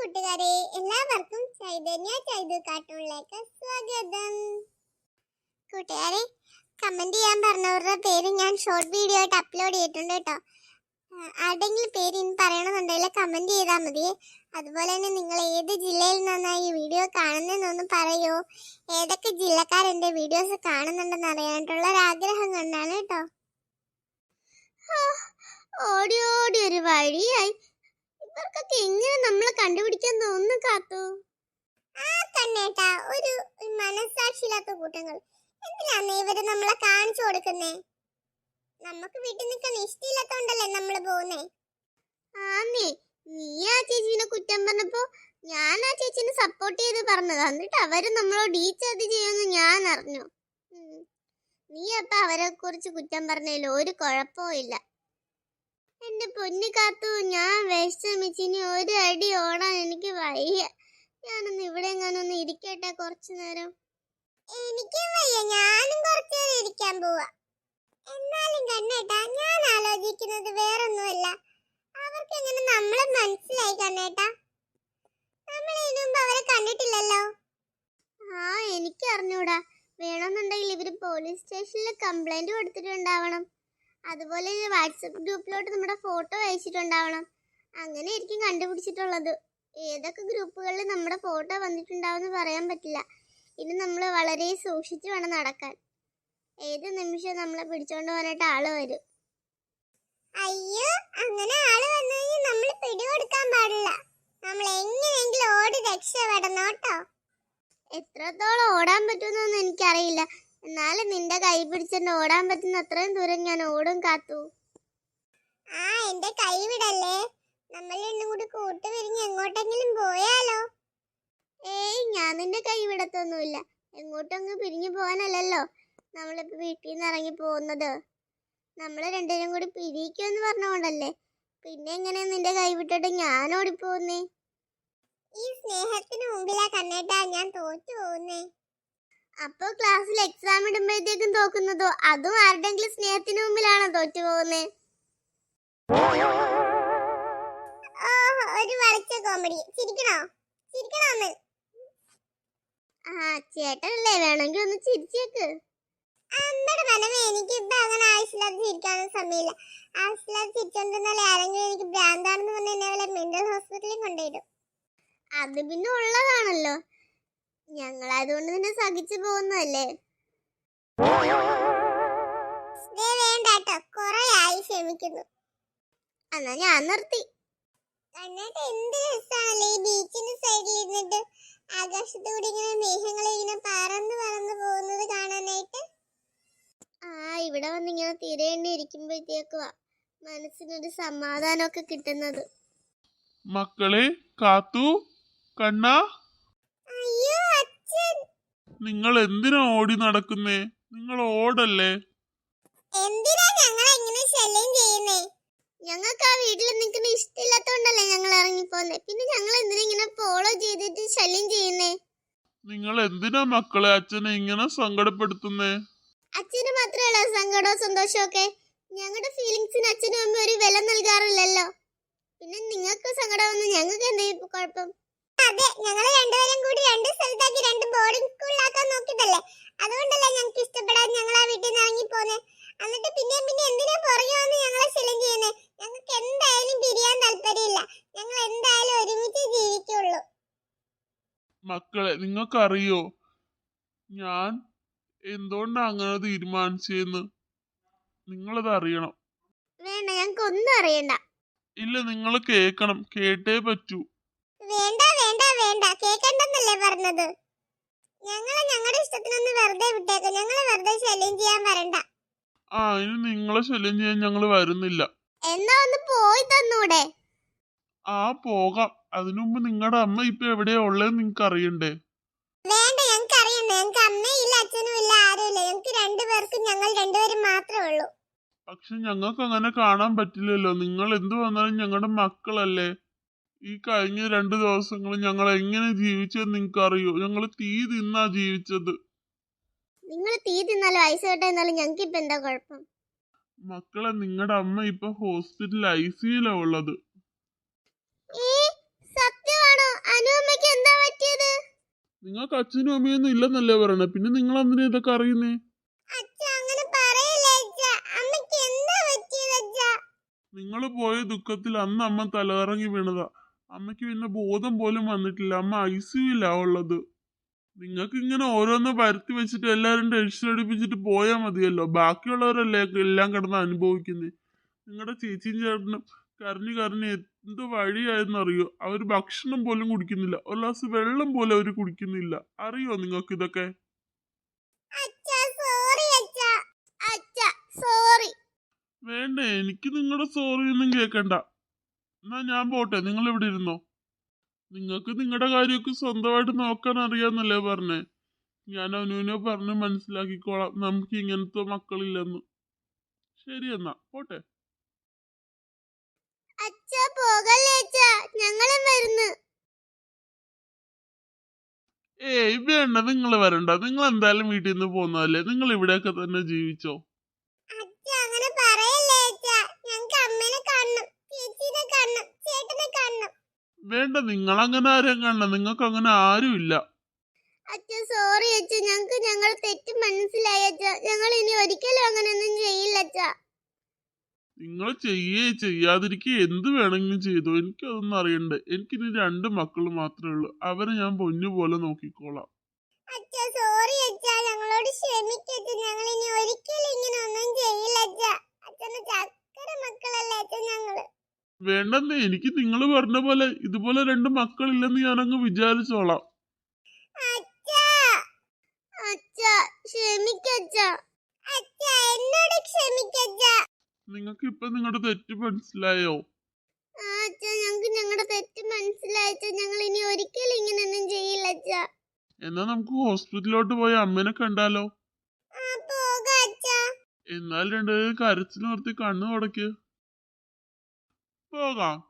കൂട്ടുകാരെ എല്ലാവർക്കും ചൈതന്യ ചൈതു കാർട്ടൂണിലേക്ക് സ്വാഗതം. കൂട്ടുകാരെ കമന്റ് ചെയ്യാൻ പറഞ്ഞവരുടെ പേര് ഞാൻ ഷോർട്ട് വീഡിയോ ആയിട്ട് അപ്ലോഡ് ചെയ്തിട്ടുണ്ട് കേട്ടോ. ആരുടെങ്കിലും പേര് ഇനി പറയണമെന്നുണ്ടെങ്കിൽ കമന്റ് ചെയ്താൽ മതി. അതുപോലെ തന്നെ നിങ്ങൾ ഏത് ജില്ലയിൽ നിന്നാണ് ഈ വീഡിയോ കാണുന്നതെന്നൊന്ന് പറയൂ? ഏതൊക്കെ ജില്ലക്കാരെന്റെ വീഡിയോസ് കാണുന്നുണ്ടെന്ന് അറിയാനായിട്ടുള്ള ഒരു ആഗ്രഹം കൊണ്ടാണ് കേട്ടോ. ഓടി ഓടി ഒരു വഴിയായി. ഇവർക്കൊക്കെ എങ്ങനെ നമ്മളെ കണ്ടുപിടിക്കാൻ തോന്നുന്നു കാത്തു? ആ ഒരു ഒരു മനസ്സാക്ഷിയില്ലാത്ത കൂട്ടങ്ങൾ. എന്തിനാണ് ഇവർ നമ്മളെ കാണിച്ചു കൊടുക്കുന്നേ? നമുക്ക് വീട്ടിൽ നിൽക്കാൻ ഇഷ്ടമില്ലാത്തോണ്ടല്ലേ നമ്മൾ പോകുന്നേ? ആന്നേ നീ ആ ചേച്ചീനെ കുറ്റം പറഞ്ഞപ്പോ ഞാൻ ആ ചേച്ചീനെ സപ്പോർട്ട് ചെയ്ത് പറഞ്ഞതാ. എന്നിട്ട് അവർ നമ്മളോട് ഈ ചതി ചെയ്യുമെന്ന് ഞാൻ അറിഞ്ഞു. നീ അപ്പൊ അവരെ കുറിച്ച് കുറ്റം പറഞ്ഞതിൽ ഒരു കുഴപ്പവും ഇല്ല. എന്റെ പൊന്നു കാത്തു ഞാൻ വിഷമിച്ചിനി ഒരു അടി ഓടാൻ എനിക്ക് വയ്യ. ഞാനൊന്ന് ഇവിടെ എങ്ങാനൊന്ന് ഇരിക്കട്ടെ കുറച്ചു നേരം. എനിക്കും വയ്യ ഞാനും കുറച്ചു നേരം ഇരിക്കാൻ പോവാ. എന്നാലും കണ്ണേട്ടാ ഞാൻ ആലോചിക്കുന്നത് വേറൊന്നുമല്ല. അവർക്ക് എങ്ങനെ നമ്മളെ മനസ്സിലായി കണ്ണേട്ടാ? നമ്മൾ ഇതിനു മുമ്പ് അവരെ കണ്ടിട്ടില്ലല്ലോ. ആ എനിക്ക് അറിഞ്ഞൂടാ വേണമെന്നുണ്ടെങ്കിൽ ഇവർ പോലീസ് സ്റ്റേഷനിൽ കംപ്ലൈന്റ് കൊടുത്തിട്ടുണ്ടാവണം. അതുപോലെ വാട്സപ്പ് ഗ്രൂപ്പിലോട്ട് നമ്മുടെ ഫോട്ടോ അയച്ചിട്ടുണ്ടാവണം. അങ്ങനെ ആയിരിക്കും കണ്ടുപിടിച്ചിട്ടുള്ളത്. ഏതൊക്കെ ഗ്രൂപ്പുകളിൽ നമ്മുടെ ഫോട്ടോ വന്നിട്ടുണ്ടാവുമെന്ന് പറയാൻ പറ്റില്ല. ഇനി നമ്മൾ വളരെ സൂക്ഷിച്ച് വേണം നടക്കാൻ. ഏത് നിമിഷം നമ്മളെ പിടിച്ചോണ്ട് പോകാനായിട്ട് ആൾ വരും. അയ്യോ അങ്ങനെ ആൾ വന്നു കഴിഞ്ഞാൽ നമ്മൾ പിടികൊടുക്കാൻ പാടില്ല. നമ്മൾ എങ്ങനെയെങ്കിലും ഓടി രക്ഷപ്പെടണം കേട്ടോ. എത്രത്തോളം ഓടാൻ പറ്റുമെന്നൊന്നും എനിക്കറിയില്ല. എന്നാലും നിന്റെ കൈ പിടിച്ചിട്ട് ഓടാൻ പറ്റുന്ന അത്രയും ദൂരം ഞാൻ ഓടും കാത്തു. ആ എന്റെ കൈ വിടല്ലേ? നമ്മൾ രണ്ടും കൂടി കൂട്ടുപിരിഞ്ഞ് എങ്ങോട്ടെങ്കിലും പോയാലോ? ഏയ് ഞാൻ നിന്റെ കൈ വിടത്തൊന്നുമില്ല. എങ്ങോട്ടങ്ങ് പിരിഞ്ഞു പോകാനല്ലല്ലോ നമ്മളിപ്പോ വീട്ടിൽ നിന്ന് ഇറങ്ങി പോകുന്നത്. നമ്മൾ രണ്ടുപേരും കൂടി പിരിക്കുമെന്ന് പറഞ്ഞുകൊണ്ടല്ലേ. പിന്നെ എങ്ങനെയാ നിന്റെ കൈ വിട്ടിട്ട് ഞാൻ ഓടിപ്പോകുന്നേ ഈ സ്നേഹത്തിന് മുമ്പിലാ കണ്ണേട്ടാ ഞാൻ തോറ്റു പോകുന്നേ അപ്പൊ ക്ലാസ്സിൽ എക്സാം ഇടുമ്പോഴത്തേക്കും തോക്കുന്നതോ? അതും ആരുടെങ്കിലും സ്നേഹത്തിന് മുമ്പിലാണോ തോറ്റു പോകുന്നേ? ഒരു വരച്ച കോമഡി ചിരിക്കണോ? ചിരിക്കണോ ഒന്ന് ആ ചേട്ടനല്ലേ? വേണമെങ്കിൽ ഒന്ന് ചിരിച്ചേക്ക് അമ്മയുടെ മനമേ എനിക്ക് ഇപ്പൊ അങ്ങനെ ആവശ്യമില്ലാതെ ചിരിക്കാനൊന്നും സമയമില്ല. ആവശ്യമില്ലാതെ ചിരിച്ചോണ്ടിരുന്നാലേ ആരെങ്കിലും എനിക്ക് ഭ്രാന്താണെന്ന് പറഞ്ഞ എന്നെ മെന്റൽ ഹോസ്പിറ്റലിൽ കൊണ്ടുവരും. അത് പിന്നെ ഉള്ളതാണല്ലോ. ഞങ്ങൾ അതുകൊണ്ട് തന്നെ സഹിച്ചു പോകുന്നതല്ലേ? വേണ്ട കേട്ടോ കൊറേ ആയി ക്ഷമിക്കുന്നു. എന്നാ ഞാൻ നിർത്തി. എന്നിട്ട് എന്ത് രസമാണല്ലേ ഈ ബീച്ചിന്റെ സൈഡിൽ ഇരുന്നിട്ട് ആകാശത്തൂടെ ഇങ്ങനെ മേഘങ്ങൾ ഇങ്ങനെ പറന്ന് പറന്ന് പോകുന്നത് കാണാനായിട്ട്? ആ ഇവിടെ വന്ന് ഇങ്ങനെ തിരയേണ്ടി ഇരിക്കുമ്പോഴത്തേക്കുവാ മനസ്സിനൊരു സമാധാനമൊക്കെ കിട്ടുന്നത്. മക്കളെ കാത്തു. കണ്ണ. നിങ്ങൾ എന്തിനാ ഓടി നടക്കുന്നേ? നിങ്ങൾ ഓടല്ലേ? എന്തിനാ ഞങ്ങളെ ഇങ്ങനെ ശല്യം ചെയ്യുന്നേ? ഞങ്ങൾക്ക് ആ വീട്ടിൽ നിൽക്കുന്ന ഇഷ്ടമില്ലാത്തോണ്ടല്ലേ ഞങ്ങൾ ഇറങ്ങിപ്പോന്നെ. പിന്നെ ഞങ്ങൾ എന്തിനാ ഇങ്ങനെ ഫോളോ ചെയ്തിട്ട് ശല്യം ചെയ്യുന്നേ? നിങ്ങൾ എന്തിനാ മക്കളെ അച്ഛനെ ഇങ്ങനെ സങ്കടപ്പെടുത്തുന്നേ? അച്ഛന് മാത്രമല്ല സങ്കടവും സന്തോഷവും ഒക്കെ. ഞങ്ങളുടെ ഫീലിങ്സിന് അച്ഛനും അമ്മ ഒരു വില നൽകാറില്ലല്ലോ. പിന്നെ നിങ്ങൾക്ക് സങ്കടമൊന്നും ഞങ്ങൾക്ക് എന്തെങ്കിലും കുഴപ്പം? അതെ ഞങ്ങൾ രണ്ടുപേരും കൂടി രണ്ട് സ്ഥലത്താക്കി രണ്ട് ബോർഡിംഗ് സ്കൂളിലാക്കാൻ നോക്കിയതല്ലേ? അതുകൊണ്ടല്ലേ ഞങ്ങൾക്ക് ഇഷ്ടപ്പെടാൻ ഞങ്ങൾ ആ വീട്ടിൽ നിന്ന് ഇറങ്ങി പോന്നെ. എന്നിട്ട് പിന്നെയും പിന്നെ എന്തിനാ പുറകെ വന്ന് ഞങ്ങളെ ശല്യം ചെയ്യുന്നേ? ഞങ്ങൾക്ക് എന്തായാലും പിരിയാൻ താല്പര്യമില്ല. ഞങ്ങൾ എന്തായാലും ഒരുമിച്ച് ജീവിക്കുള്ളൂ. മക്കളെ നിങ്ങൾക്കറിയോ? ഞാൻ എന്തുകൊണ്ടാ അങ്ങനെ തീരുമാനിച്ചെന്ന്? നിങ്ങളത് അറിയണം. വേണ്ട ഞങ്ങൾക്ക് ഒന്നും അറിയണ്ട. ഇല്ല നിങ്ങൾ കേൾക്കണം. കേട്ടേ പറ്റൂ. കേക്കണ്ടെന്നല്ലേ പറഞ്ഞത്? ഞങ്ങളെ ഞങ്ങളുടെ ഇഷ്ടത്തിനൊന്ന് വെറുതെ വിട്ടേക്ക്. ഞങ്ങളെ വെറുതെ ശല്യം ചെയ്യാൻ വരണ്ട. ആ ഇനി നിങ്ങളെ ശല്യം ചെയ്യാൻ ഞങ്ങൾ വരുന്നില്ല. എന്നാ ഒന്ന് പോയി തന്നൂടെ? ആ പോകാം. അതിനു മുമ്പ് നിങ്ങളുടെ അമ്മ ഇപ്പൊ എവിടെയാ ഉള്ളത് നിങ്ങൾക്ക് അറിയണ്ടേ വേണ്ട ഞങ്ങൾക്ക് അറിയണ്ട ഞങ്ങൾക്ക് അമ്മയില്ല അച്ഛനും ഇല്ല ആരുമില്ല. ഞങ്ങൾക്ക് രണ്ടുപേർക്കും ഞങ്ങൾ രണ്ടുപേരും മാത്രമേ ഉള്ളൂ. പക്ഷെ ഞങ്ങൾക്ക് അങ്ങനെ കാണാൻ പറ്റില്ലല്ലോ. നിങ്ങൾ എന്തു വന്നാലും ഞങ്ങളുടെ മക്കളല്ലേ? ഈ കഴിഞ്ഞ രണ്ട് ദിവസങ്ങൾ ഞങ്ങൾ എങ്ങനെ ജീവിച്ചതെന്ന് നിങ്ങൾക്ക് അറിയോ ഞങ്ങൾ തീ തിന്നാ ജീവിച്ചത്. നിങ്ങൾ തീ തിന്നാലും ഐസ് കട്ട എന്നാലും ഞങ്ങൾക്ക് ഇപ്പൊ എന്താ കുഴപ്പം? മക്കളെ നിങ്ങളുടെ അമ്മ ഇപ്പൊ ഹോസ്പിറ്റലിൽ ഐസിയിലാ സിയിലാ ഉള്ളത്. നിങ്ങൾക്ക് അച്ഛനും അമ്മയൊന്നും ഇല്ലെന്നല്ലേ പറയണേ. പിന്നെ നിങ്ങൾ എന്തിനാ ഇതൊക്കെ അറിയുന്നേ? നിങ്ങൾ പോയ ദുഃഖത്തിൽ അന്ന് അമ്മ തലകറങ്ങി വീണതാ. അമ്മയ്ക്ക് പിന്നെ ബോധം പോലും വന്നിട്ടില്ല. അമ്മ ഐസിയുലാ ഉള്ളത്. നിങ്ങൾക്ക് ഇങ്ങനെ ഓരോന്ന് പരത്തി വെച്ചിട്ട് എല്ലാവരും ടെൻഷൻ അടിപ്പിച്ചിട്ട് പോയാൽ മതിയല്ലോ. ബാക്കിയുള്ളവരല്ലേ എല്ലാം കിടന്ന് അനുഭവിക്കുന്നത് നിങ്ങളുടെ ചേച്ചിയും ചേട്ടനും കരഞ്ഞു കരഞ്ഞ് എന്ത് അറിയോ അവർ ഭക്ഷണം പോലും കുടിക്കുന്നില്ല. ഒരു ഗ്ലാസ് വെള്ളം പോലും അവർ കുടിക്കുന്നില്ല. അറിയോ നിങ്ങൾക്ക് ഇതൊക്കെ? വേണ്ട എനിക്ക് നിങ്ങളുടെ സോറി ഒന്നും കേൾക്കണ്ട എന്നാ ഞാൻ പോട്ടെ. നിങ്ങൾ ഇവിടെ ഇരുന്നോ. നിങ്ങൾക്ക് നിങ്ങളുടെ കാര്യമൊക്കെ സ്വന്തമായിട്ട് നോക്കാൻ അറിയാന്നല്ലേ പറഞ്ഞേ. ഞാൻ അവനുവിനെ പറഞ്ഞ് മനസ്സിലാക്കിക്കോളാം. നമുക്ക് ഇങ്ങനത്തെ മക്കളില്ലെന്ന്. ശരി എന്നാ. പോട്ടെ. ഏയ് വേണ്ട. നിങ്ങൾ വരണ്ട. നിങ്ങൾ എന്തായാലും വീട്ടിൽ നിന്ന് പോകുന്നതല്ലേ. നിങ്ങൾ ഇവിടെയൊക്കെ തന്നെ ജീവിച്ചോ അച്ഛ അങ്ങനെ പറയല്ലേ അച്ഛ ഞങ്ങൾക്ക് അമ്മേനെ കാണണം ചേച്ചീനെ കാണണം ചേട്ടനെ കാണണം വേണ്ട നിങ്ങൾ അങ്ങനെ ആരെയും കാണണം നിങ്ങൾക്ക് അങ്ങനെ ആരും ഇല്ല അച്ഛ സോറി അച്ഛ. ഞങ്ങൾക്ക് ഞങ്ങൾ തെറ്റ് മനസ്സിലായി അച്ഛ. ഞങ്ങൾ ഇനി ഒരിക്കലും അങ്ങനെയൊന്നും ചെയ്യില്ല അച്ഛ. നിങ്ങൾ ചെയ്യേ ചെയ്യാതിരിക്കേ. എന്ത് വേണമെങ്കിലും ചെയ്തോ. എനിക്കതൊന്നും അറിയണ്ടേ. എനിക്കിനി രണ്ട് മക്കൾ മാത്രമേ ഉള്ളൂ. അവരെ ഞാൻ പൊന്നു പോലെ നോക്കിക്കോളാം. അച്ഛ സോറി അച്ഛ. ഞങ്ങളോട് ക്ഷമിക്കച്ച ഞങ്ങൾ ഇനി ഒരിക്കലും ഇങ്ങനെ ഒന്നും ചെയ്യില്ല അച്ഛ അച്ഛന്റെ ചക്കര മക്കളല്ലേ അച്ഛ ഞങ്ങൾ വേണ്ടെന്നേ എനിക്ക് നിങ്ങൾ പറഞ്ഞ പോലെ ഇതുപോലെ രണ്ട് മക്കളില്ലെന്ന് വിചാരിച്ചോളാം. അച്ഛ! എന്നോട് ക്ഷമിക്കച്ച നിങ്ങൾക്ക് ഇപ്പൊ നിങ്ങളുടെ തെറ്റ് മനസ്സിലായോ? ഞങ്ങൾക്ക് ഞങ്ങളുടെ തെറ്റ് ഞങ്ങൾ ഇനി ഒരിക്കലും ഇങ്ങനെയൊന്നും ചെയ്യില്ല എന്നാ നമുക്ക് ഹോസ്പിറ്റലിലോട്ട് പോയി അമ്മേനെ കണ്ടാലോ? എന്നാൽ രണ്ടുപേരും കരച്ചിൽ നിർത്തി കണ്ണു തുടക്ക്. പോകാം ആ പോകാം അച്ഛ